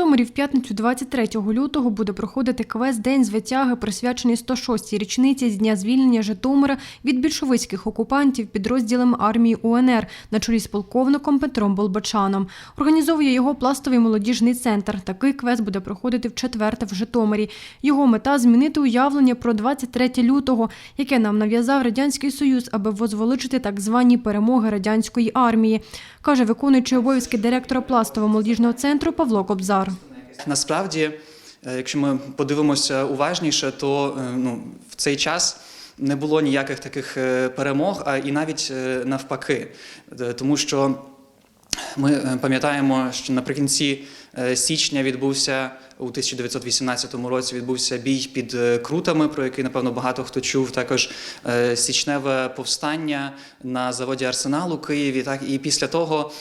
Житомирі в п'ятницю 23 лютого буде проходити квест День звитяги, присвячений 106-й річниці з дня звільнення Житомира від більшовицьких окупантів підрозділами армії УНР на чолі з полковником Петром Болбачаном. Організовує його пластовий молодіжний центр. Такий квест буде проходити в четверте в Житомирі. Його мета змінити уявлення про 23 лютого, яке нам нав'язав радянський союз, аби возвеличити так звані перемоги радянської армії, каже виконуючий обов'язки директора пластового молодіжного центру Павло Кобзар. Насправді, е, якщо ми подивимося уважніше, то е, ну, в цей час не було ніяких таких е, перемог, а і навіть навпаки. Тому що ми пам'ятаємо, що наприкінці січня відбувся у 1918 році відбувся бій під Крутами, про який напевно багато хто чув. Також січневе повстання на заводі Арсенал у Києві. Так і після того.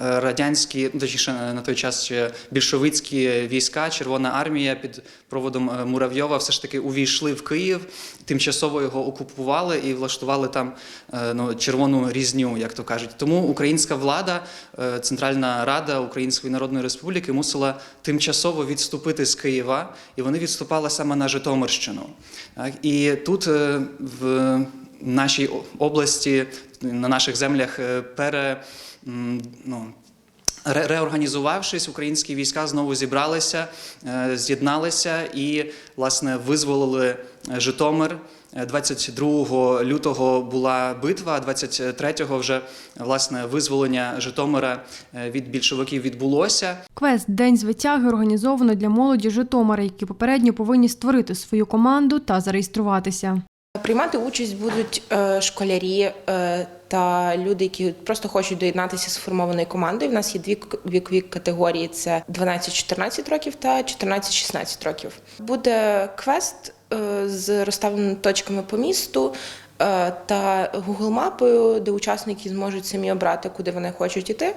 Радянські, ну, точніше на той час ще більшовицькі війська, Червона армія під проводом е, Муравйова все ж таки увійшли в Київ, тимчасово його окупували і влаштували там е, ну, червону різню, як то кажуть. Тому українська влада, е, Центральна Рада Української Народної Республіки мусила тимчасово відступити з Києва, і вони відступали саме на Житомирщину. І тут в нашій області, на наших землях пере. Ну, Реорганізувавшись, українські війська знову зібралися, е, з'єдналися і, власне, визволили е, Житомир. Е, 22 лютого була битва, а 23-го вже власне визволення Житомира е, від більшовиків відбулося. Квест День звитяги організовано для молоді Житомира, які попередньо повинні створити свою команду та зареєструватися. Приймати участь будуть е, школярі е, та люди, які просто хочуть доєднатися з сформованою командою. У нас є дві вікові категорії: це 12-14 років та 14-16 років. Буде квест е, з розставленими точками по місту. Та Google мапою, де учасники зможуть самі обрати, куди вони хочуть іти.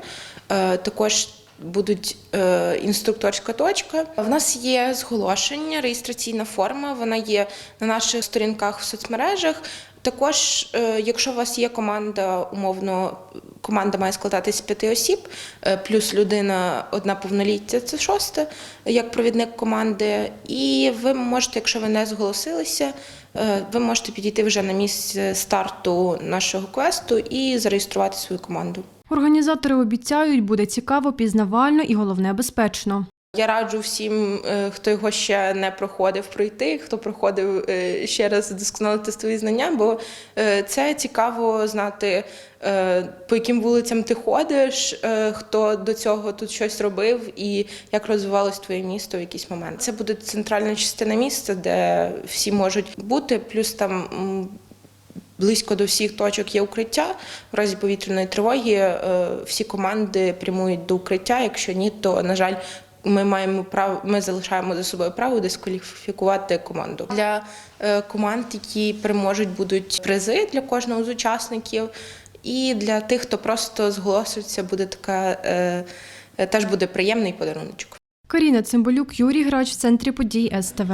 Також будуть е, інструкторська точка. В нас є зголошення, реєстраційна форма. Вона є на наших сторінках в соцмережах. Також, е, якщо у вас є команда, умовно, команда має складатися з п'яти осіб, е, плюс людина одна повноліття, це шосте, як провідник команди. І ви можете, якщо ви не зголосилися, ви можете підійти вже на місце старту нашого квесту і зареєструвати свою команду. Організатори обіцяють, буде цікаво, пізнавально і головне безпечно. Я раджу всім, е, хто його ще не проходив, пройти, хто проходив е, ще раз вдосконалити свої знання, бо е, це цікаво знати, по яким вулицям ти ходиш, хто до цього тут щось робив і як розвивалось твоє місто в якийсь момент. Це буде центральна частина міста, де всі можуть бути, плюс там. Близько до всіх точок є укриття. В разі повітряної тривоги е, всі команди прямують до укриття. Якщо ні, то на жаль, ми маємо право, ми залишаємо за собою право дискваліфікувати команду. Для е, команд, які переможуть, будуть призи для кожного з учасників. І для тих, хто просто зголоситься, буде така е, теж буде приємний подарунок. Каріна Цимбалюк, Юрій Грач в центрі подій СТВ.